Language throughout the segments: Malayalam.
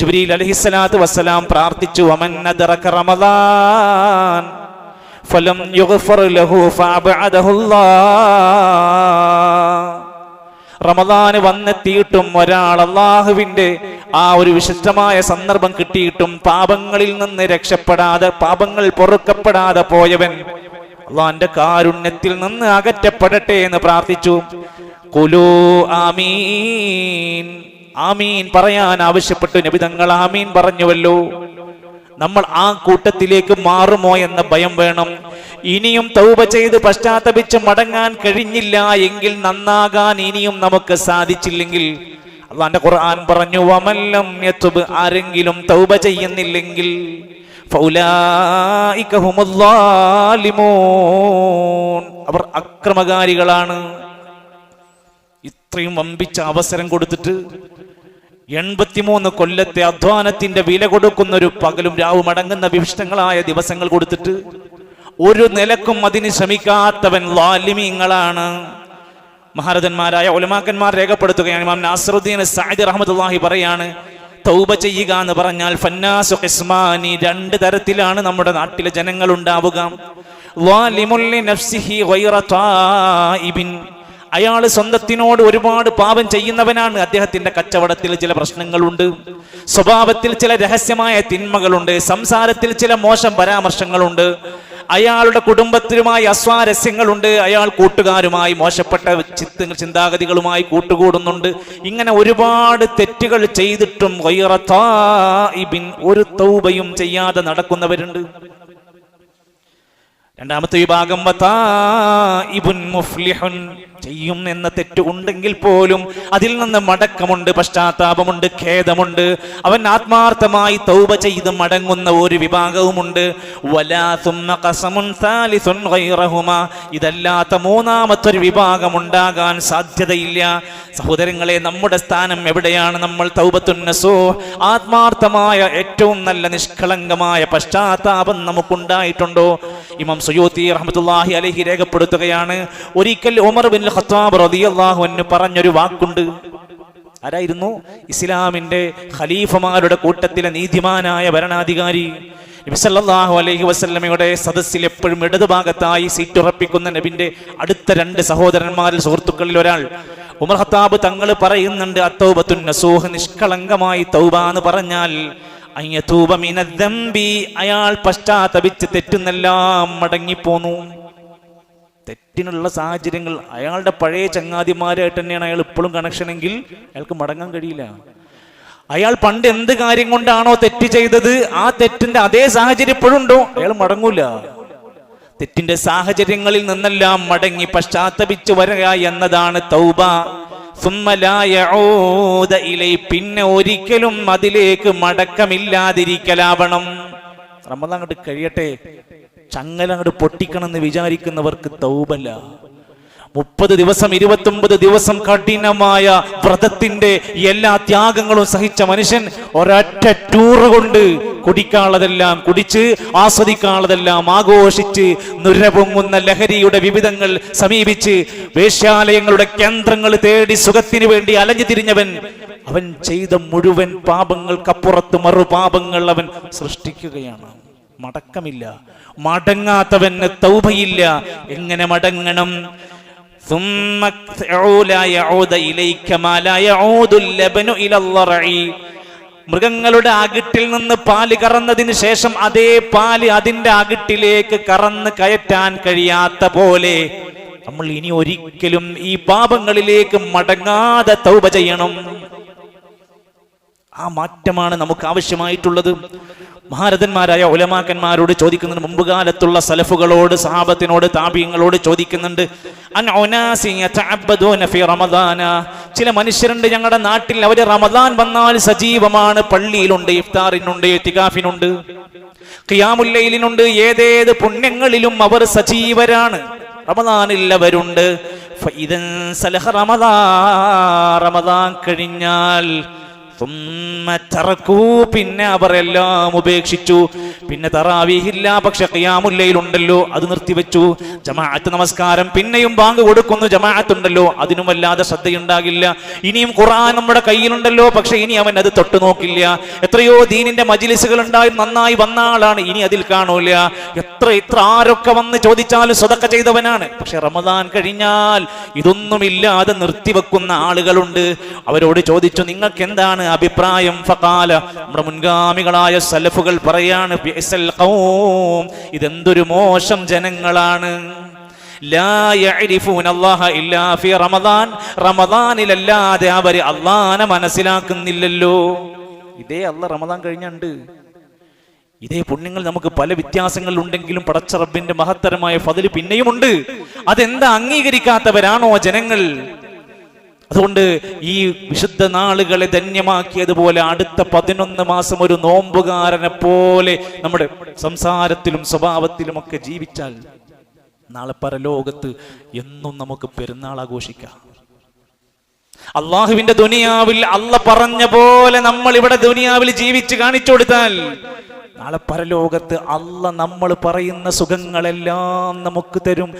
ജിബ്രീൽ അലഹിസ്സലാത്തു വസ്സലാം പ്രാർത്ഥിച്ചു റമദാൻ ഫലം ലഹു റമദാന് വന്നെത്തിയിട്ടും ഒരാൾ അള്ളാഹുവിന്റെ ആ ഒരു വിശിഷ്ടമായ സന്ദർഭം കിട്ടിയിട്ടും പാപങ്ങളിൽ നിന്ന് രക്ഷപ്പെടാതെ പാപങ്ങൾ പൊറുക്കപ്പെടാതെ പോയവൻ അള്ളാന്റെ കാരുണ്യത്തിൽ നിന്ന് അകറ്റപ്പെടട്ടെ എന്ന് പ്രാർത്ഥിച്ചു. കുലു ആമീൻ. ആമീൻ പറയാൻ ആവശ്യപ്പെട്ടു നബിതങ്ങൾ ആമീൻ പറഞ്ഞുവല്ലോ. നമ്മൾ ആ കൂട്ടത്തിലേക്ക് മാറുമോ എന്ന ഭയം വേണം. ഇനിയും തൗപ ചെയ്ത് പശ്ചാത്തപിച്ച് മടങ്ങാൻ കഴിഞ്ഞില്ല എങ്കിൽ നന്നാകാൻ ഇനിയും നമുക്ക് സാധിച്ചില്ലെങ്കിൽ. അള്ളാന്റെ ഖുർആൻ പറഞ്ഞു വമല്ലം യതുബ് ആരെങ്കിലും തൗബ ചെയ്യുന്നില്ലെങ്കിൽ അവർ അക്രമകാരികളാണ്. ഇത്രയും വമ്പിച്ച അവസരം കൊടുത്തിട്ട് എൺപത്തിമൂന്ന് കൊല്ലത്തെ അധ്വാനത്തിന്റെ വില കൊടുക്കുന്ന ഒരു പകലും രാവും അടങ്ങുന്ന വിഷ്ടങ്ങളായ ദിവസങ്ങൾ കൊടുത്തിട്ട് ഒരു നിലക്കും അതിന് ശ്രമിക്കാത്തവൻ ലാലിമീങ്ങളാണ്. മഹാരഥന്മാരായ ഒലമാക്കന്മാർ രേഖപ്പെടുത്തുകയാണ്. ഇമാം നാസറുദ്ദീൻ സഅദ് റഹ്മത്തുള്ളാഹി പറയാണ് തൗബ ചെയ്യുക എന്ന് പറഞ്ഞാൽ ഫന്നാസു ഖിസ്മാനി രണ്ട് തരത്തിലാണ് നമ്മുടെ നാട്ടിലെ ജനങ്ങൾ ഉണ്ടാവുക അയാൾ സ്വന്തത്തിനോട് ഒരുപാട് പാപം ചെയ്യുന്നവനാണ്. അദ്ദേഹത്തിന്റെ കച്ചവടത്തിൽ ചില പ്രശ്നങ്ങളുണ്ട്. സ്വഭാവത്തിൽ ചില രഹസ്യമായ തിന്മകളുണ്ട്. സംസാരത്തിൽ ചില മോശം പരാമർശങ്ങളുണ്ട്. അയാളുടെ കുടുംബത്തിലുമായി അസ്വാരസ്യങ്ങളുണ്ട്. അയാൾ കൂട്ടുകാരുമായി മോശപ്പെട്ട ചിത്ത ചിന്താഗതികളുമായി കൂട്ടുകൂടുന്നുണ്ട്. ഇങ്ങനെ ഒരുപാട് തെറ്റുകൾ ചെയ്തിട്ടും ഒരു തൗബയും ചെയ്യാതെ നടക്കുന്നവരുണ്ട്. രണ്ടാമത്തെ വിഭാഗം മുഫ്ലിഹുൻ ചെയ്യും എന്ന തെറ്റ് ഉണ്ടെങ്കിൽ പോലും അതിൽ നിന്ന് മടക്കമുണ്ട് പശ്ചാത്താപമുണ്ട് ഖേദമുണ്ട്. അവൻ ആത്മാർത്ഥമായി തൗബ ചെയ്ത് മടങ്ങുന്ന ഒരു വിഭാഗവുമുണ്ട്. ഇതല്ലാത്ത മൂന്നാമത്തൊരു വിഭാഗം ഉണ്ടാകാൻ സാധ്യതയില്ല. സഹോദരങ്ങളെ നമ്മുടെ സ്ഥാനം എവിടെയാണ് നമ്മൾ തൗബത്തുൻ നസൂ? ആത്മാർത്ഥമായ ഏറ്റവും നല്ല നിഷ്കളങ്കമായ പശ്ചാത്താപം നമുക്കുണ്ടായിട്ടുണ്ടോ? ഇമാം സുയൂത്തി റഹ്മത്തുള്ളാഹി അലൈഹി രേഖപ്പെടുത്തുകയാണ്. ഒരിക്കൽ ഉമർ ബിൻ ഖത്താബ് റളിയല്ലാഹു അൻഹു പറഞ്ഞൊരു വാക്കുണ്ട്. ആരായിരുന്നു? ഇസ്ലാമിന്റെ ഖലീഫമാരുടെ കൂട്ടത്തിലെ നീതിമാനായ ഭരണാധികാരി. നബി സല്ലല്ലാഹു അലൈഹി വസല്ലമയുടെ സദസ്സിൽ എപ്പോഴും ഇടതുഭാഗത്തായി സീറ്റ് ഉറപ്പിക്കുന്ന നബിന്റെ അടുത്ത രണ്ട് സഹോദരന്മാരിൽ സുഹൃത്തുക്കളിൽ ഒരാൾ. ഉമർ ഖത്താബ് തങ്ങൾ പറയുന്നുണ്ട് അത്തൗബത്തുൻ നസൂഹ് നിഷ്കളങ്കമായി തൗബ എന്ന് പറഞ്ഞാൽ അയാൾ പശ്ചാത്തപിച്ച് തെറ്റുന്നെല്ലാം മടങ്ങിപ്പോന്നു. തെറ്റിനുള്ള സാഹചര്യങ്ങൾ അയാളുടെ പഴയ ചങ്ങാതിമാരായിട്ട് തന്നെയാണ് അയാൾ ഇപ്പോഴും കണക്ഷനെങ്കിൽ അയാൾക്ക് മടങ്ങാൻ കഴിയില്ല. അയാൾ പണ്ട് എന്ത് കാര്യം കൊണ്ടാണോ തെറ്റ് ചെയ്തത് ആ തെറ്റിന്റെ അതേ സാഹചര്യം ഇപ്പോഴും ഉണ്ടോ? അയാൾ മടങ്ങൂല. തെറ്റിന്റെ സാഹചര്യങ്ങളിൽ നിന്നെല്ലാം മടങ്ങി പശ്ചാത്തപിച്ചു വരിക എന്നതാണ് തൗബ. പിന്നെ ഒരിക്കലും അതിലേക്ക് മടക്കമില്ലാതിരിക്കലാവണം. റമദാൻ അങ്ങോട്ട് കഴിയട്ടെ. ചങ്ങല അങ്ങോട്ട് പൊട്ടിക്കണം എന്ന് വിചാരിക്കുന്നവർക്ക് തൗബല്ല. മുപ്പത് ദിവസം ഇരുപത്തൊമ്പത് ദിവസം കഠിനമായ വ്രതത്തിന്റെ എല്ലാ ത്യാഗങ്ങളും സഹിച്ച മനുഷ്യൻ ഒരൊറ്റ ടൂർ കൊണ്ട് കുടിക്കാനുള്ളതെല്ലാം കുടിച്ച് ആസ്വദിക്കാനുള്ളതെല്ലാം ആഘോഷിച്ച് നുരപൊങ്ങുന്ന ലഹരിയുടെ വിവിധങ്ങൾ സമീപിച്ച് വേശ്യാലയങ്ങളുടെ കേന്ദ്രങ്ങൾ തേടി സുഖത്തിന് വേണ്ടി അലഞ്ഞു തിരിഞ്ഞവൻ അവൻ ചെയ്ത മുഴുവൻ പാപങ്ങൾക്കപ്പുറത്ത് മറുപാപങ്ങൾ അവൻ സൃഷ്ടിക്കുകയാണ്. മടക്കമില്ല. മടങ്ങാത്തവന് തൗബയില്ല. എങ്ങനെ മടങ്ങണം? മൃഗങ്ങളുടെ അകിട്ടിൽ നിന്ന് പാൽ കറന്നതിന് ശേഷം അതേ പാൽ അതിന്റെ അകിട്ടിലേക്ക് കറന്ന് കയറ്റാൻ കഴിയാത്ത പോലെ നമ്മൾ ഇനി ഒരിക്കലും ഈ പാപങ്ങളിലേക്ക് മടങ്ങാതെ തൗപ ചെയ്യണം. ആ മാറ്റമാണ് നമുക്ക് ആവശ്യമായിട്ടുള്ളത്. മഹാരഥന്മാരായ ഉലമാക്കന്മാരോട് ചോദിക്കുന്നുണ്ട് മുമ്പ് കാലത്തുള്ള സലഫുകളോട് സഹാബത്തിനോട് താപിയങ്ങളോട് ചോദിക്കുന്നുണ്ട്. ചില മനുഷ്യരുണ്ട് ഞങ്ങളുടെ നാട്ടിൽ. അവർ റമദാൻ വന്നാൽ സജീവമാണ്. പള്ളിയിലുണ്ട് ഇഫ്താറിനുണ്ട് എത്തികാഫിനുണ്ട് ഖിയാമുല്ലയിലിനുണ്ട് ഏതേത് പുണ്യങ്ങളിലും അവർ സജീവരാണ്. റമദാനില്ലവരുണ്ട് റമദാൻ കഴിഞ്ഞാൽ പിന്നെ എല്ലാം ഉപേക്ഷിച്ചു. പിന്നെ തറാവീഹില്ല പക്ഷെ ഖിയാമുല്ലയിൽ ഉണ്ടല്ലോ അത് നിർത്തിവെച്ചു. ജമാഅത്ത് നമസ്കാരം പിന്നെയും ബാങ്ക് കൊടുക്കുന്നു ജമാഅത്തുണ്ടല്ലോ അതിനും വല്ലാതെ ശ്രദ്ധയുണ്ടാകില്ല. ഇനിയും ഖുർആൻ നമ്മുടെ കയ്യിലുണ്ടല്ലോ പക്ഷെ ഇനി അവൻ അത് തൊട്ടു നോക്കില്ല. എത്രയോ ദീനിന്റെ മജിലിസുകൾ ഉണ്ടായി നന്നായി വന്ന ആളാണ് ഇനി അതിൽ കാണൂല. എത്ര ഇത്ര ആരൊക്കെ വന്ന് ചോദിച്ചാലും സ്വതക്ക ചെയ്തവനാണ്. പക്ഷെ റമദാൻ കഴിഞ്ഞാൽ ഇതൊന്നുമില്ലാതെ നിർത്തിവെക്കുന്ന ആളുകളുണ്ട്. അവരോട് ചോദിച്ചു നിങ്ങൾക്ക് എന്താണ് അഭിപ്രായം. ഫകാല നമ്മുടെ മുൻഗാമികളായ സലഫുകൾ പറയാണ്. ഇതെന്തൊരു മോശം ജനങ്ങളാണ്. റമദാനിലല്ലാതെ അവർ അള്ളാനെ മനസ്സിലാക്കുന്നില്ലല്ലോ. ഇതേ അല്ല റമദാൻ കഴിഞ്ഞുണ്ട് ഇതേ പുണ്യങ്ങൾ നമുക്ക് പല വ്യത്യാസങ്ങൾ ഉണ്ടെങ്കിലും പടച്ച റബ്ബിന്റെ മഹത്തരമായ ഫതിൽ പിന്നെയുമുണ്ട്. അതെന്താ അംഗീകരിക്കാത്തവരാണോ ജനങ്ങൾ? അതുകൊണ്ട് ഈ വിശുദ്ധ നാളുകളെ ധന്യമാക്കിയതുപോലെ അടുത്ത പതിനൊന്ന് മാസം ഒരു നോമ്പുകാരനെ പോലെ നമ്മുടെ സംസാരത്തിലും സ്വഭാവത്തിലും ഒക്കെ ജീവിച്ചാൽ നാളെ പരലോകത്ത് എന്നും നമുക്ക് പെരുന്നാൾ ആഘോഷിക്കാം. അള്ളാഹുവിന്റെ ദുനിയാവിൽ അള്ള പറഞ്ഞ പോലെ നമ്മൾ ഇവിടെ ദുനിയാവിൽ ജീവിച്ച് കാണിച്ചു കൊടുത്താൽ നാളെ പരലോകത്ത് അല്ല നമ്മൾ പറയുന്ന സുഖങ്ങളെല്ലാം നമുക്ക് തരും.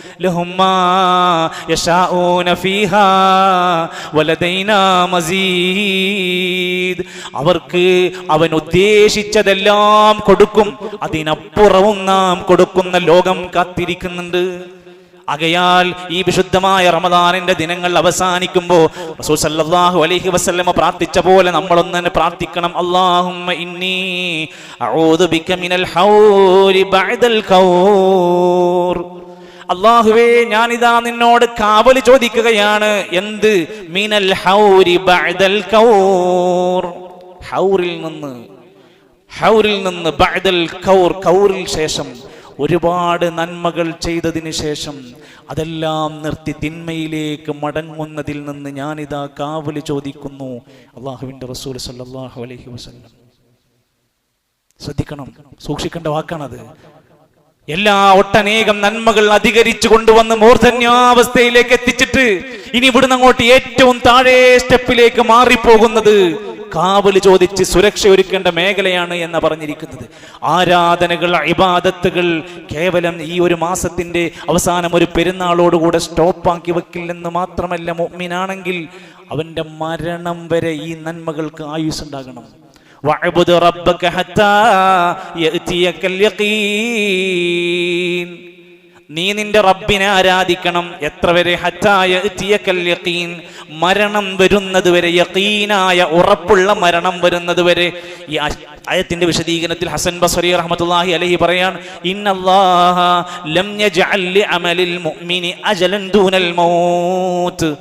അവർക്ക് അവൻ ഉദ്ദേശിച്ചതെല്ലാം കൊടുക്കും. അതിനപ്പുറവും നാം കൊടുക്കുന്ന ലോകം കാത്തിരിക്കുന്നുണ്ട്. ആകയാൽ ഈ വിശുദ്ധമായ റമദാനിന്റെ ദിനങ്ങൾ അവസാനിക്കുമ്പോൾ റസൂൽ സല്ലല്ലാഹു അലൈഹി പ്രാർത്ഥിച്ച പോലെ നമ്മളൊന്ന് തന്നെ പ്രാർത്ഥിക്കണം. അല്ലാഹുമ്മ ഇന്നി അഊദു ബിക മിനൽ ഹൗരി ബഅദൽ അള്ളാഹുവേ ഞാനിതാ നിന്നോട് കാവൽ ചോദിക്കുകയാണ്. എന്ത്? മിനൽ ഹൗരി ബഅദൽ ഹൗറിൽ നിന്ന് ഹൗറിൽ നിന്ന് ബഅദൽ കൗർ കൗറിൽ ശേഷം ഒരുപാട് നന്മകൾ ചെയ്തതിന് ശേഷം അതെല്ലാം നിർത്തി തിന്മയിലേക്ക് മടങ്ങുന്നതിൽ നിന്ന് ഞാനിതാ കാവൽ ചോദിക്കുന്നു. അള്ളാഹുവിന്റെ റസൂൽ സല്ലാഹു അലഹി വസ്ലം ശ്രദ്ധിക്കണം സൂക്ഷിക്കേണ്ട വാക്കാണത്. എല്ലാ ഒട്ടനേകം നന്മകൾ അധികരിച്ചു കൊണ്ടുവന്ന് മൂർധന്യാവസ്ഥയിലേക്ക് എത്തിച്ചിട്ട് ഇനി ഇവിടുന്ന് അങ്ങോട്ട് ഏറ്റവും താഴെ സ്റ്റെപ്പിലേക്ക് മാറിപ്പോകുന്നത് കാവൽ ചോദിച്ച് സുരക്ഷ ഒരുക്കേണ്ട മേഖലയാണ് എന്ന് പറഞ്ഞിരിക്കുന്നത്. ആരാധനകൾ ഇബാദത്തുകൾ കേവലം ഈ ഒരു മാസത്തിന്റെ അവസാനം ഒരു പെരുന്നാളോടുകൂടെ സ്റ്റോപ്പാക്കി വെക്കില്ലെന്ന് മാത്രമല്ല മൊമ്മിനാണെങ്കിൽ അവന്റെ മരണം വരെ ഈ നന്മകൾക്ക് ആയുസ് ഉണ്ടാകണം വഅബ്ദു റബ്ബക ഹത്താ യഅതിയക്കൽ യഖീൻ. നീ നിന്റെ റബ്ബിനെ ആരാധിക്കണം. എത്ര വരെ ഹറ്റായ യഖീൻ. മരണം വരുന്നത് വരെ യഖീനായ ഉറപ്പുള്ള മരണം വരുന്നത് വരെ ഈ ആയത്തിന്റെ വിശദീകരണത്തിൽ ഹസൻ ബസറി റഹ്മത്തുള്ളാഹി അലൈഹി പറയാൻ ഇന്നല്ലാഹ ലം മുഅ്മിനി അജലൻ ദൂനൽ മൗത്ത്.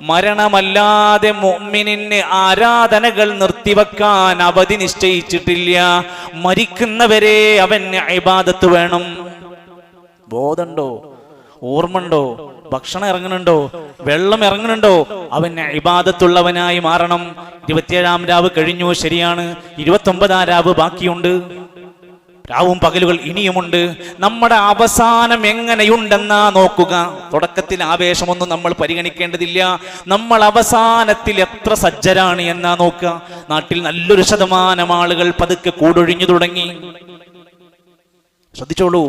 മരണമല്ലാതെ മുഅ്മിനിന് ആരാധനകൾ നിർത്തിവെക്കാൻ അവധി നിശ്ചയിച്ചിട്ടില്ല. മരിക്കുന്നവരെ അവന് ഇബാദത്ത് വേണം. ബോധമുണ്ടോ ഓർമ്മണ്ടോ ഭക്ഷണം ഇറങ്ങണുണ്ടോ? വെള്ളം ഇറങ്ങണുണ്ടോ? അവൻ ഇബാദത്തുള്ളവനായി മാറണം. ഇരുപത്തിയേഴാം രാവ് കഴിഞ്ഞു ശരിയാണ്. ഇരുപത്തി ഒമ്പതാം രാവ് ബാക്കിയുണ്ട്. രാവും പകലുകൾ ഇനിയുമുണ്ട്. നമ്മുടെ അവസാനം എങ്ങനെയുണ്ടെന്നാ നോക്കുക. തുടക്കത്തിൽ ആവേശമൊന്നും നമ്മൾ പരിഗണിക്കേണ്ടതില്ല. നമ്മൾ അവസാനത്തിൽ എത്ര സജ്ജരാണ് എന്നാ നോക്കുക. നാട്ടിൽ നല്ലൊരു ശതമാനം ആളുകൾ പതുക്കെ കൂടൊഴിഞ്ഞു തുടങ്ങി. ശ്രദ്ധിച്ചോളൂ.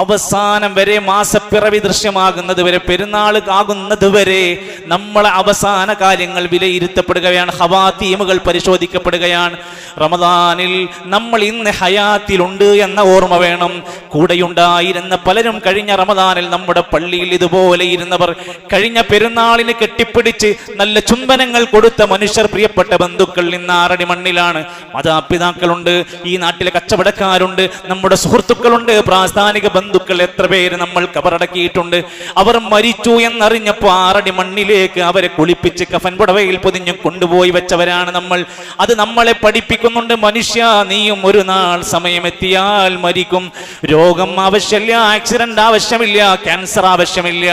അവസാനം വരെ മാസപ്പിറവി ദൃശ്യമാകുന്നത് വരെ പെരുന്നാൾ ആകുന്നത് വരെ നമ്മളെ അവസാന കാര്യങ്ങൾ വിലയിരുത്തപ്പെടുകയാണ് ഹവാത്തീമുകൾ പരിശോധിക്കപ്പെടുകയാണ്. റമദാനിൽ നമ്മൾ ഇന്ന് ഹയാത്തിലുണ്ട് എന്ന ഓർമ്മ വേണം. കൂടെയുണ്ടായിരുന്ന പലരും കഴിഞ്ഞ റമദാനിൽ നമ്മുടെ പള്ളിയിൽ ഇതുപോലെ ഇരുന്നവർ കഴിഞ്ഞ പെരുന്നാളിന് കെട്ടിപ്പിടിച്ച് നല്ല ചുംബനങ്ങൾ കൊടുത്ത മനുഷ്യർ പ്രിയപ്പെട്ട ബന്ധുക്കൾ ഇന്ന് ആറടി മണ്ണിലാണ്. മാതാപിതാക്കളുണ്ട് ഈ നാട്ടിലെ കച്ചവടക്കാരുണ്ട് നമ്മുടെ സുഹൃത്തുക്കളുണ്ട് പ്രാസ്ഥാനിക ബന്ധുക്കൾ എത്ര പേര് നമ്മൾ കബറടക്കിയിട്ടുണ്ട്? അവർ മരിച്ചു എന്നറിഞ്ഞപ്പോൾ ആറടി മണ്ണിലേക്ക് അവരെ കുളിപ്പിച്ച് കഫൻ പുടവയിൽ പൊതിഞ്ഞു കൊണ്ടുപോയി വെച്ചവരാണ് നമ്മൾ. അത് നമ്മളെ പഠിപ്പിക്കുന്നുണ്ട്. മനുഷ്യ നീയും ഒരു നാൾ സമയമെത്തിയാൽ മരിക്കും. രോഗം ആവശ്യമില്ല ആക്സിഡന്റ് ആവശ്യമില്ല ക്യാൻസർ ആവശ്യമില്ല.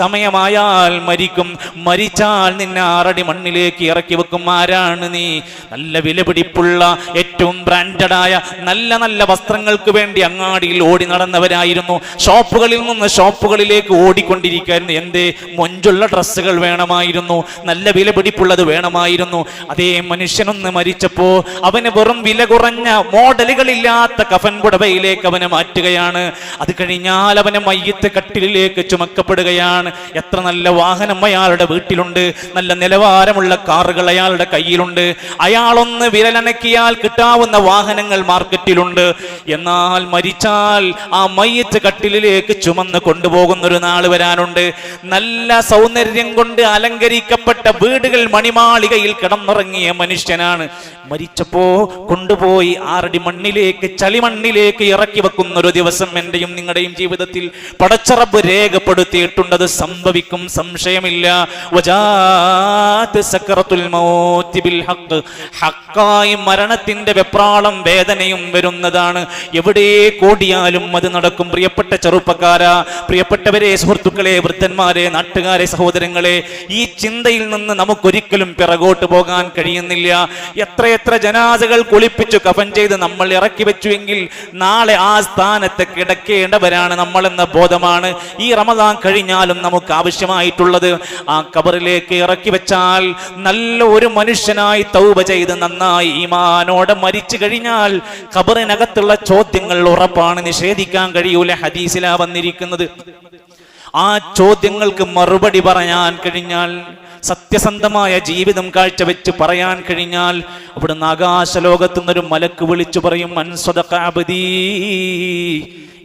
സമയമായാൽ മരിക്കും. മരിച്ചാൽ നിന്നെ ആറടി മണ്ണിലേക്ക് ഇറക്കി വെക്കും. ആരാണ് നീ? നല്ല വിലപിടിപ്പുള്ള ഏറ്റവും ബ്രാൻഡഡായ നല്ല നല്ല വസ്ത്രങ്ങൾക്ക് വേണ്ടി അങ്ങാടിയിൽ ഓടി നടന്നവരായി വേണമായിരുന്നു ഷോപ്പുകളിൽ നിന്ന് ഷോപ്പുകളിലേക്ക് ഓടിക്കൊണ്ടിരിക്കുകയായിരുന്നു എന്തേ? മൊഞ്ചുള്ള ഡ്രസ്സുകൾ വേണമായിരുന്നു. നല്ല വില പിടിപ്പുള്ളത് വേണമായിരുന്നു. അതേ മനുഷ്യനൊന്ന് മരിച്ചപ്പോ അവന് വെറും വില കുറഞ്ഞ മോഡലുകളില്ലാത്ത കഫൻ പുടവയിലേക്ക് അവനെ മാറ്റുകയാണ്. അത് കഴിഞ്ഞാൽ അവനെ മയ്യത്ത് കട്ടിലിലേക്ക് ചുമക്കപ്പെടുകയാണ്. എത്ര നല്ല വാഹനം അയാളുടെ വീട്ടിലുണ്ട്. നല്ല നിലവാരമുള്ള കാറുകൾ അയാളുടെ കയ്യിലുണ്ട്. അയാളൊന്ന് വിരലനക്കിയാൽ കിട്ടാവുന്ന വാഹനങ്ങൾ മാർക്കറ്റിലുണ്ട്. എന്നാൽ മരിച്ചാൽ ആ മയ്യത്ത് കട്ടിലിലേക്ക് ചുമന്ന് കൊണ്ടുപോകുന്ന ഒരു നാൾ വരാനുണ്ട്. നല്ല സൗന്ദര്യം കൊണ്ട് അലങ്കരിക്കപ്പെട്ട വീടുകൾ മണിമാളികയിൽ കിടന്നിറങ്ങിയ മനുഷ്യനാണ്. മരിച്ചപ്പോ കൊണ്ടുപോയി ആറടി മണ്ണിലേക്ക് ചളിമണ്ണിലേക്ക് ഇറക്കി വെക്കുന്ന ഒരു ദിവസം എന്റെയും നിങ്ങളുടെയും ജീവിതത്തിൽ പടച്ചറബ് രേഖപ്പെടുത്തിയിട്ടുണ്ടത് സംഭവിക്കും സംശയമില്ല. മരണത്തിന്റെ വെപ്രാളം വേദനയും വരുന്നതാണ്. എവിടെ കോടിയാലും അത് നടക്കും. പ്രിയപ്പെട്ട ചെറുപ്പക്കാര പ്രിയപ്പെട്ടവരെ സുഹൃത്തുക്കളെ വൃദ്ധന്മാരെ നാട്ടുകാരെ സഹോദരങ്ങളെ ഈ ചിന്തയിൽ നിന്ന് നമുക്കൊരിക്കലും പിറകോട്ട് പോകാൻ കഴിയുന്നില്ല. എത്രയെത്ര ജനാസകൾ കുളിപ്പിച്ചു കഫൻ ചെയ്ത് നമ്മൾ ഇറക്കി വെച്ചുവെങ്കിൽ നാളെ ആ സ്ഥാനത്ത് കിടക്കേണ്ടവരാണ് നമ്മളെന്ന ബോധമാണ് ഈ റമദാൻ കഴിഞ്ഞാലും നമുക്ക് ആവശ്യമായിട്ടുള്ളത്. ആ കബറിലേക്ക് ഇറക്കി വെച്ചാൽ നല്ല ഒരു മനുഷ്യനായി തൗബ ചെയ്ത് നന്നായി ഈമാനോടെ മരിച്ചു കഴിഞ്ഞാൽ കബറിനകത്തുള്ള ചോദ്യങ്ങൾ ഉറപ്പാണ് നിഷേധിക്കാൻ കഴിയൂല ഹദീസിലാ വന്നിരിക്കുന്നത്. ആ ചോദ്യങ്ങൾക്ക് മറുപടി പറയാൻ കഴിഞ്ഞാൽ സത്യസന്ധമായ ജീവിതം കാഴ്ചവെച്ച് പറയാൻ കഴിഞ്ഞാൽ അവിടുന്ന് ആകാശലോകത്തു നിന്നൊരു മലക്ക് വിളിച്ചു പറയും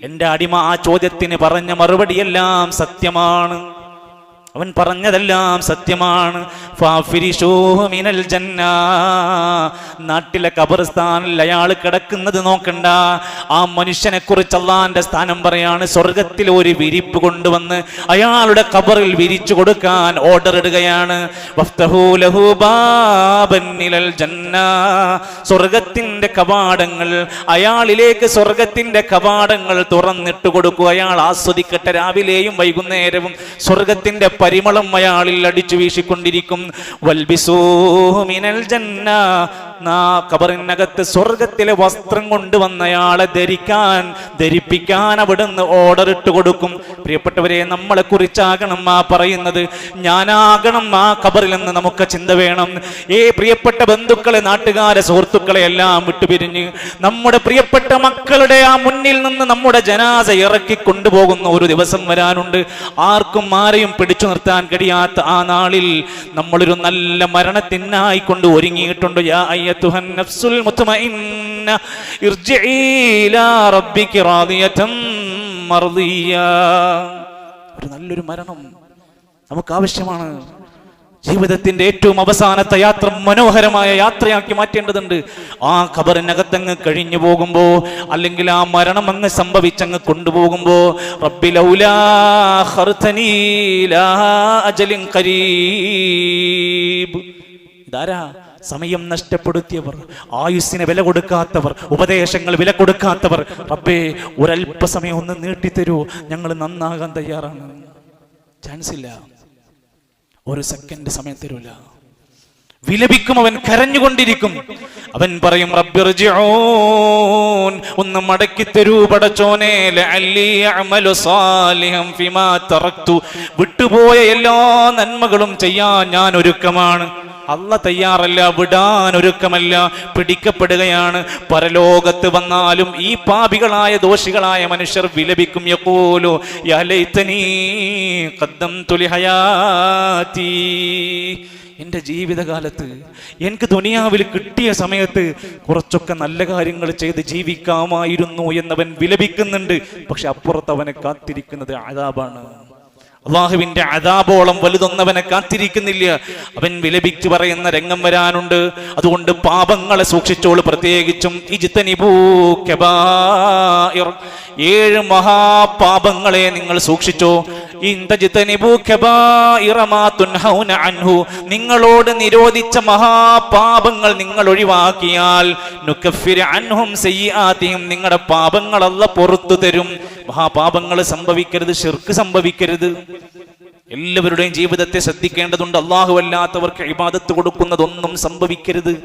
എന്റെ അടിമ ആ ചോദ്യത്തിന് പറഞ്ഞ മറുപടിയെല്ലാം സത്യമാണ്. അവൻ പറഞ്ഞതെല്ലാം സത്യമാണ്. മിനൽ നാട്ടിലെ കബർസ്ഥാനിൽ അയാൾ കിടക്കുന്നത് നോക്കണ്ട. ആ മനുഷ്യനെ കുറിച്ച് അള്ളാന്റെ സ്ഥാനം പറയാണ്. സ്വർഗത്തിൽ ഒരു വിരിപ്പ് കൊണ്ടുവന്ന് അയാളുടെ കബറിൽ വിരിച്ചു കൊടുക്കാൻ ഓർഡർ ഇടുകയാണ്. സ്വർഗത്തിന്റെ കവാടങ്ങൾ അയാളിലേക്ക് സ്വർഗത്തിന്റെ കവാടങ്ങൾ തുറന്നിട്ട് കൊടുക്കുക അയാൾ ആസ്വദിക്കട്ടെ. രാവിലെയും വൈകുന്നേരവും സ്വർഗത്തിന്റെ പരിമളം അയാളിൽ അടിച്ചു വീശിക്കൊണ്ടിരിക്കും. വൽബിസൂ മിനൽ ജന്ന. കബറിനകത്ത് സ്വർഗത്തിലെ വസ്ത്രം കൊണ്ടുവന്നയാളെ ധരിക്കാൻ ധരിപ്പിക്കാൻ അവിടുന്ന് ഓർഡർ ഇട്ട് കൊടുക്കും. പ്രിയപ്പെട്ടവരെ നമ്മളെ കുറിച്ചാകണം ആ പറയുന്നത്. ഞാനാകണം ആ കബറിൽ നിന്ന് നമുക്ക് ചിന്ത വേണം. ഏ പ്രിയപ്പെട്ട ബന്ധുക്കളെ നാട്ടുകാരെ സുഹൃത്തുക്കളെ എല്ലാം വിട്ടുപിരിഞ്ഞ് നമ്മുടെ പ്രിയപ്പെട്ട മക്കളുടെ ആ മുന്നിൽ നിന്ന് നമ്മുടെ ജനാസ ഇറക്കി കൊണ്ടുപോകുന്ന ഒരു ദിവസം വരാനുണ്ട്. ആർക്കും ആരെയും പിടിച്ചു നിർത്താൻ കഴിയാത്ത ആ നാളിൽ നമ്മളൊരു നല്ല മരണത്തിനായി കൊണ്ട് ഒരുങ്ങിയിട്ടുണ്ട്. യാ മുത്മഇന്ന ഇർജിഇ ഇലാ റാദിയതൻ ഒരു നല്ലൊരു മരണം നമുക്ക് ആവശ്യമാണ് ജീവിതത്തിന്റെ ഏറ്റവും അവസാനത്തെ യാത്ര മനോഹരമായ യാത്രയാക്കി മാറ്റേണ്ടതുണ്ട്. ആ ഖബറിനകത്തങ്ങ് കഴിഞ്ഞു പോകുമ്പോ അല്ലെങ്കിൽ ആ മരണം അങ്ങ് സംഭവിച്ചങ്ങ് കൊണ്ടുപോകുമ്പോ ഇതാരാ? സമയം നഷ്ടപ്പെടുത്തിയവർ ആയുസ്സിന് വില കൊടുക്കാത്തവർ ഉപദേശങ്ങൾ വില കൊടുക്കാത്തവർ. റബ്ബേ ഒരല്പസമയം ഒന്ന് നീട്ടിത്തരൂ. ഞങ്ങൾ നന്നാകാൻ തയ്യാറാണ്. ചാൻസ് ഇല്ല ഒരു സെക്കൻഡ് സമയം തരൂല. വിലപിക്കും അവൻ കരഞ്ഞുകൊണ്ടിരിക്കും. അവൻ പറയും ഒന്ന് മടക്കി തരൂ പടച്ചോനെ വിട്ടുപോയ എല്ലാ നന്മകളും ചെയ്യാൻ ഞാൻ ഒരുക്കമാണ്. അല്ല തയ്യാറല്ല വിടാൻ ഒരുക്കമല്ല പിടിക്കപ്പെടുകയാണ്. പരലോകത്ത് വന്നാലും ഈ പാപികളായ ദോഷികളായ മനുഷ്യർ വിലപിക്കും. യഖൂലു യാ ഖദ്ദംതു ലിഹയാതി. എന്റെ ജീവിതകാലത്ത് എനിക്ക് ദുനിയാവിൽ കിട്ടിയ സമയത്ത് കുറച്ചൊക്കെ നല്ല കാര്യങ്ങൾ ചെയ്ത് ജീവിക്കാമായിരുന്നു എന്നവൻ വിലപിക്കുന്നുണ്ട്. പക്ഷെ അപ്പുറത്ത് അവനെ കാത്തിരിക്കുന്നത് ആദാബാണ് അള്ളാഹുവിന്റെ അതാപോളം വലുതൊന്നവനെ കാത്തിരിക്കുന്നില്ല. അവൻ വിലപിച്ചു പറയുന്ന രംഗം വരാനുണ്ട്. അതുകൊണ്ട് പാപങ്ങളെ സൂക്ഷിച്ചോളൂ പ്രത്യേകിച്ചും. ഏഴ് മഹാപാപങ്ങളെ നിങ്ങൾ സൂക്ഷിച്ചോ. നിങ്ങളോട് നിരോധിച്ച മഹാപാപങ്ങൾ നിങ്ങൾ ഒഴിവാക്കിയാൽ അൻഹും നിങ്ങളുടെ പാപങ്ങളല്ല പുറത്തു തരും. മഹാപാപങ്ങൾ സംഭവിക്കരുത് ഷിർക്ക് സംഭവിക്കരുത്. എല്ലാവരുടെയും ജീവിതത്തെ ശ്രദ്ധിക്കേണ്ടതുണ്ട്. അള്ളാഹു അല്ലാത്തവർക്ക് ഇബാദത്ത് കൊടുക്കുന്നതൊന്നും സംഭവിക്കരുത്.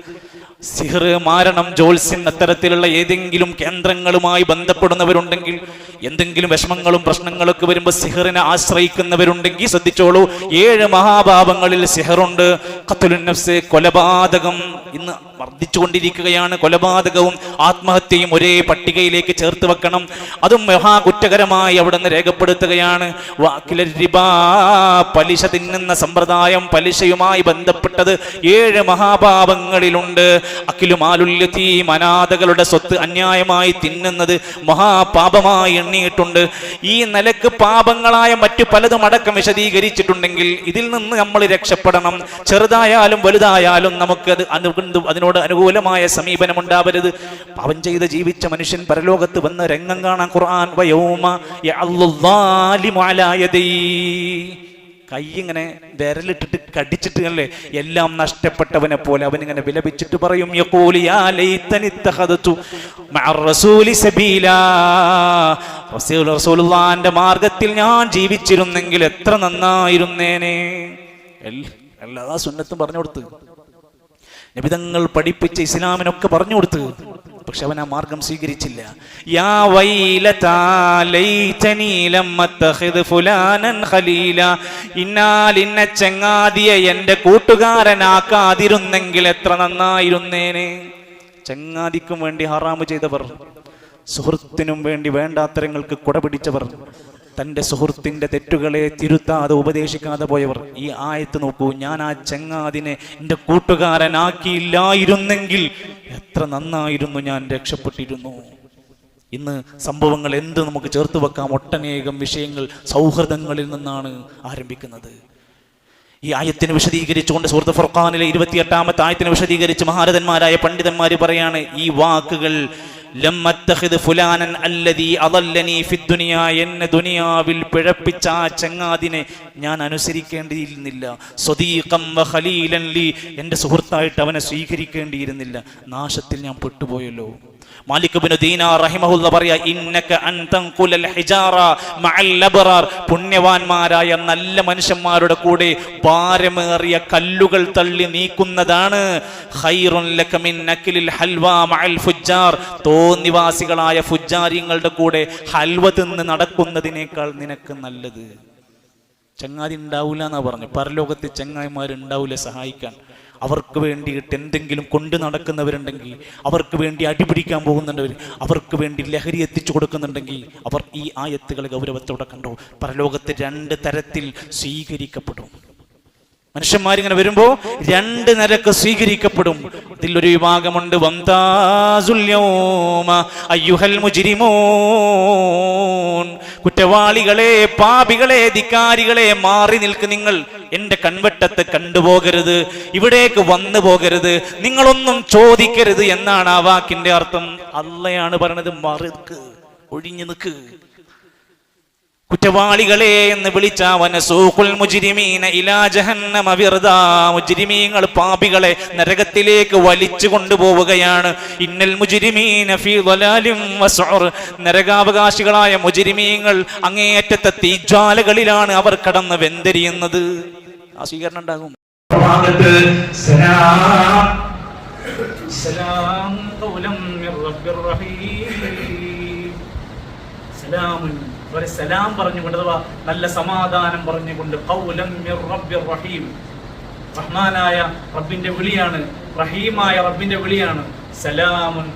സിഹർ മാരണം ജോത്സ്യൻ അത്തരത്തിലുള്ള ഏതെങ്കിലും കേന്ദ്രങ്ങളുമായി ബന്ധപ്പെടുന്നവരുണ്ടെങ്കിൽ എന്തെങ്കിലും വിഷമങ്ങളും പ്രശ്നങ്ങളൊക്കെ വരുമ്പോൾ സിഹറിനെ ആശ്രയിക്കുന്നവരുണ്ടെങ്കിൽ ശ്രദ്ധിച്ചോളൂ. ഏഴ് മഹാഭാവങ്ങളിൽ സിഹറുണ്ട്. ഖത്ലുൻ നഫ്സ് കൊലപാതകം ഇന്ന് വർദ്ധിച്ചുകൊണ്ടിരിക്കുകയാണ് കൊലപാതകവും ആത്മഹത്യയും ഒരേ പട്ടികയിലേക്ക് ചേർത്ത് വെക്കണം. അതും മഹാകുറ്റകരമായി അവിടെ നിന്ന് രേഖപ്പെടുത്തുകയാണ് പലിശ തിന്നുന്ന സമ്പ്രദായം പലിശയുമായി ബന്ധപ്പെട്ടത് ഏഴ് മഹാപാപങ്ങളിലുണ്ട്. അഖിലുമാലുല്യത്തീ അനാഥകളുടെ സ്വത്ത് അന്യായമായി തിന്നുന്നത് മഹാപാപമായി എണ്ണിയിട്ടുണ്ട്. ഈ നിലയ്ക്ക് പാപങ്ങളായ മറ്റു പലതും അടക്കം വിശദീകരിച്ചിട്ടുണ്ടെങ്കിൽ ഇതിൽ നിന്ന് നമ്മൾ രക്ഷപ്പെടണം. ചെറുതായാലും വലുതായാലും നമുക്കത് അനു അതിനോട് അനുകൂലമായ സമീപനം ഉണ്ടാവരുത്. പാപം ചെയ്ത് ജീവിച്ച മനുഷ്യൻ പരലോകത്ത് വന്ന് രംഗം കാണാൻ ഖുർആൻ വയോമ യഅല്ലു ളാലിമു അലാ യദൈ. കൈ ഇങ്ങനെ വിരലിട്ടിട്ട് കടിച്ചിട്ട് അല്ലേ എല്ലാം നഷ്ടപ്പെട്ടവനെ പോലെ അവൻ ഇങ്ങനെ വിലപിച്ചിട്ട് പറയും യഖൂലു യാ ലൈതനി ഇത്തഖദതു മഅർ റസൂലി സബീലാ. റസൂൽ റസൂലുള്ളാഹിന്റെ മാർഗത്തിൽ ഞാൻ ജീവിച്ചിരുന്നെങ്കിൽ എത്ര നന്നായിരുന്നേനെ? എല്ലാ സുന്നത്തും പറഞ്ഞു കൊടുത്തു. നബിതങ്ങൾ പഠിപ്പിച്ച ഇസ്ലാമിനൊക്കെ പറഞ്ഞു കൊടുത്തു. പക്ഷെ അവൻ ആ മാർഗം സ്വീകരിച്ചില്ല. യാ ഖലീല. ഇന്നാൽ ഇന്ന ചങ്ങാതിയെ എന്റെ കൂട്ടുകാരനാക്കാതിരുന്നെങ്കിൽ എത്ര നന്നായിരുന്നേനെ. ചങ്ങാതിക്കും വേണ്ടി ഹറാമ് ചെയ്തവർ സുഹൃത്തിനും വേണ്ടി വേണ്ടാത്തരങ്ങൾക്ക് കുട പിടിച്ചവർ തന്റെ സുഹൃത്തിന്റെ തെറ്റുകളെ തിരുത്താതെ ഉപദേശിക്കാതെ പോയവർ. ഈ ആയത്ത് നോക്കൂ ഞാൻ ആ ചങ്ങാതിനെ എന്റെ കൂട്ടുകാരനാക്കിയില്ലായിരുന്നെങ്കിൽ എത്ര നന്നായിരുന്നു ഞാൻ രക്ഷപ്പെട്ടിരുന്നു. ഇന്ന് സംഭവങ്ങൾ എന്ത് നമുക്ക് ചേർത്ത് വെക്കാം? ഒട്ടനേകം വിഷയങ്ങൾ സൗഹൃദങ്ങളിൽ നിന്നാണ് ആരംഭിക്കുന്നത്. ഈ ആയത്തിന് വിശദീകരിച്ചുകൊണ്ട് സുഹൃത്ത് ഫുർഖാനിലെ ഇരുപത്തിയെട്ടാമത്തെ ആയത്തിന് വിശദീകരിച്ച് മഹാരഥന്മാരായ പണ്ഡിതന്മാർ പറയാണ് ഈ വാക്കുകൾ ഫുലാനൻ അല്ലദീ അദല്ലനീ ഫിദ്ദുനിയ എന്നെ ദുനിയാവിൽ പിഴപ്പിച്ച ആ ചങ്ങാതിനെ ഞാൻ അനുസരിക്കേണ്ടിയിരുന്നില്ല. സ്വദീഖം ഖലീലൻ ലീ. എന്റെ സുഹൃത്തായിട്ട് അവനെ സ്വീകരിക്കേണ്ടിയിരുന്നില്ല. നാശത്തിൽ ഞാൻ പെട്ടുപോയല്ലോ. ഇന്നക പുണ്യവാന്മാരായ നല്ല മനുഷ്യന്മാരുടെ കൂടെ ഭാരമേറിയ കല്ലുകൾ തള്ളി നീക്കുന്നതാണ്. ഖൈറുൻ ലക മിൻ മഅൽ ഫുജ്ജാർ. തോന്നിവാസികളായ ഫുജ്ജാരിങ്ങളുടെ കൂടെ ഹൽവ തിന്ന് നടക്കുന്നതിനേക്കാൾ നിനക്ക് നല്ലത്. ചങ്ങാതി ഉണ്ടാവില്ല എന്നാ പറഞ്ഞു. പരലോകത്ത് ചങ്ങായിമാരുണ്ടാവില്ല സഹായിക്കാൻ. അവർക്ക് വേണ്ടിയിട്ട് എന്തെങ്കിലും കൊണ്ടു നടക്കുന്നവരുണ്ടെങ്കിൽ അവർക്ക് വേണ്ടി അടിപിടിക്കാൻ പോകുന്നുണ്ടവർ അവർക്ക് വേണ്ടി ലഹരി എത്തിച്ചു കൊടുക്കുന്നുണ്ടെങ്കിൽ അവർ ഈ ആയത്തുകളെ ഗൗരവത്തോടെ കണ്ടു? പരലോകത്ത് രണ്ട് തരത്തിൽ സ്വീകരിക്കപ്പെടും. മനുഷ്യന്മാരിങ്ങനെ വരുമ്പോ രണ്ട് നിരക്ക് സ്വീകരിക്കപ്പെടും. ഇതിലൊരു വിഭാഗമുണ്ട് കുറ്റവാളികളെ പാപികളെ ധിക്കാരികളെ മാറി നിൽക്ക് നിങ്ങൾ. എന്റെ കൺവെട്ടത്ത് കണ്ടുപോകരുത് ഇവിടേക്ക് വന്നു പോകരുത് നിങ്ങളൊന്നും ചോദിക്കരുത് എന്നാണ് ആ വാക്കിന്റെ അർത്ഥം. അല്ലയാണ് പറയണത് മറുക്ക് ഒഴിഞ്ഞു നിൽക്ക് കുറ്റവാളികളെ എന്ന് വിളിച്ച വനസൂഖുൽ മുജ്രിമീന ഇലാ ജഹന്നമ വിർദാ. മുജ്രിമീങ്ങൾ പാപികളെ നരകത്തിലേക്ക് വലിച്ചു കൊണ്ടുപോവുകയാണ്. ഇന്നൽ മുജ്രിമീന ഫീ വസ്ഉർ. നരകാവകാശികളായ മുജ്രിമീങ്ങൾ അങ്ങേയറ്റത്തെ തീജ്വാലകളിലാണ് അവർ കടന്ന് വെന്തെരിയുന്നത്. ആ സ്വീകരണം ഉണ്ടാകും സലാം. ഒരു സലാം പറഞ്ഞുകൊണ്ട് അഥവാ നല്ല സമാധാനം പറഞ്ഞുകൊണ്ട് റഹീം. റഹ്മാനായ റബ്ബിന്റെ വിളിയാണ് റഹീമായ റബ്ബിന്റെ വിളിയാണ്. സലാമുൻ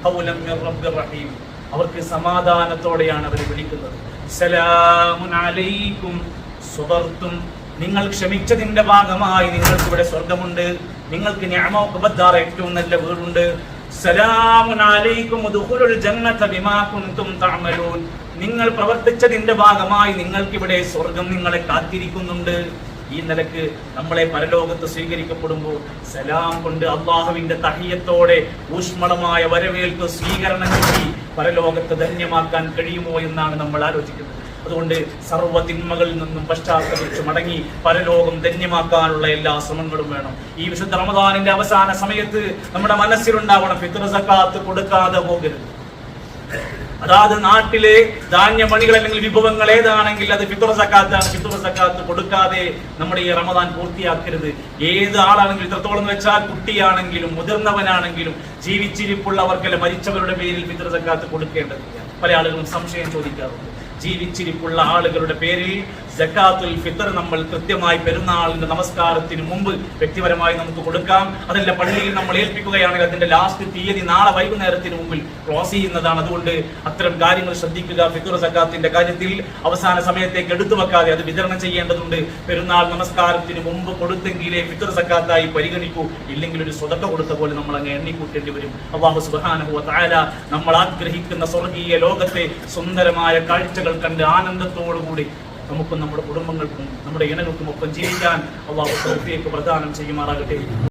റഹീം. അവർക്ക് സമാധാനത്തോടെയാണ് അവർ വിളിക്കുന്നത്. സലാമുൻ അലൈക്കും. സുബർത്തും നിങ്ങൾ ക്ഷമിച്ചതിന്റെ ഭാഗമായി നിങ്ങൾക്ക് ഇവിടെ സ്വർഗമുണ്ട് നിങ്ങൾക്ക് ഞാമോക്കബദ്ദാർ ഏറ്റവും നല്ല വീടുണ്ട്. സലാമുൻ അലൈക്കും ജന്നത ബിമാ തഅമലൂൻ. നിങ്ങൾ പ്രവർത്തിച്ചതിന്റെ ഭാഗമായി നിങ്ങൾക്കിവിടെ സ്വർഗം നിങ്ങളെ കാത്തിരിക്കുന്നുണ്ട്. ഈ നിലയ്ക്ക് നമ്മളെ പരലോകത്ത് സ്വീകരിക്കപ്പെടുമ്പോൾ സലാം കൊണ്ട് അള്ളാഹുവിന്റെ തഹിയത്തോടെ ഊഷ്മളമായ വരവേൽപ്പ് സ്വീകരണം നൽകി പരലോകത്ത് ധന്യമാക്കാൻ കഴിയുമോ എന്നാണ് നമ്മൾ ആലോചിക്കുന്നത്. അതുകൊണ്ട് സർവ തിന്മകളിൽ നിന്നും പശ്ചാത്തലിച്ച് മടങ്ങി പരലോകം ധന്യമാക്കാനുള്ള എല്ലാ ശ്രമങ്ങളും വേണം. ഈ വിശുദ്ധ റമദാനിന്റെ അവസാന സമയത്ത് നമ്മുടെ മനസ്സിലുണ്ടാവണം ഫിത്ര സക്കാത്ത് കൊടുക്കാതെ പോകരുത്. അതാത് നാട്ടിലെ ധാന്യമണികൾ അല്ലെങ്കിൽ വിഭവങ്ങൾ ഏതാണെങ്കിൽ അത് ഫിത്തുറ സക്കാത്താണ്. ഫിത്തുറ സക്കാത്ത് കൊടുക്കാതെ നമ്മുടെ ഈ റമദാൻ പൂർത്തിയാക്കരുത്. ഏത് ആളാണെങ്കിലും ഇത്രത്തോളം എന്ന് വെച്ചാൽ കുട്ടിയാണെങ്കിലും മുതിർന്നവനാണെങ്കിലും ജീവിച്ചിരിപ്പുള്ളവർക്കല്ല മരിച്ചവരുടെ പേരിൽ ഫിത്തുറ സക്കാത്ത് കൊടുക്കേണ്ടതില്ല പല ആളുകളും സംശയം ചോദിക്കാറുണ്ട്. ജീവിച്ചിരിപ്പുള്ള ആളുകളുടെ പേരിൽ ജക്കാത്തുൽ ഫിത്തർ നമ്മൾ കൃത്യമായി പെരുന്നാളിന്റെ നമസ്കാരത്തിന് മുമ്പ് വ്യക്തിപരമായി നമുക്ക് കൊടുക്കാം. അതല്ല പള്ളിയിൽ നമ്മൾ ഏൽപ്പിക്കുകയാണെങ്കിൽ അതിന്റെ ലാസ്റ്റ് തീയതി നാളെ വൈകുന്നേരത്തിന് മുമ്പിൽ ക്ലോസ് ചെയ്യുന്നതാണ്. അതുകൊണ്ട് അത്തരം കാര്യങ്ങൾ ശ്രദ്ധിക്കുക. ഫിത്തർ സക്കാത്തിന്റെ കാര്യത്തിൽ അവസാന സമയത്തേക്ക് എടുത്തു വെക്കാതെ അത് വിതരണം ചെയ്യേണ്ടതുണ്ട്. പെരുന്നാൾ നമസ്കാരത്തിന് മുമ്പ് കൊടുത്തെങ്കിലേ ഫിത്തർ സക്കാത്തായി പരിഗണിക്കൂ. ഇല്ലെങ്കിൽ ഒരു സ്വതക്ക കൊടുത്ത പോലെ നമ്മൾ അങ്ങ് എണ്ണിക്കൂട്ടേണ്ടി വരും. അള്ളാഹു സുബ്ഹാനഹു താര നമ്മൾ ആഗ്രഹിക്കുന്ന സ്വർഗീയ ലോകത്തെ സുന്ദരമായ കാഴ്ചകൾ കണ്ട് ആനന്ദത്തോടുകൂടി നമുക്കും നമ്മുടെ കുടുംബങ്ങൾക്കും നമ്മുടെ ഇണകൾക്കും ഒപ്പം ജീവിക്കാൻ അള്ളാഹു പ്രദാനം ചെയ്യുമാറാകട്ടെ.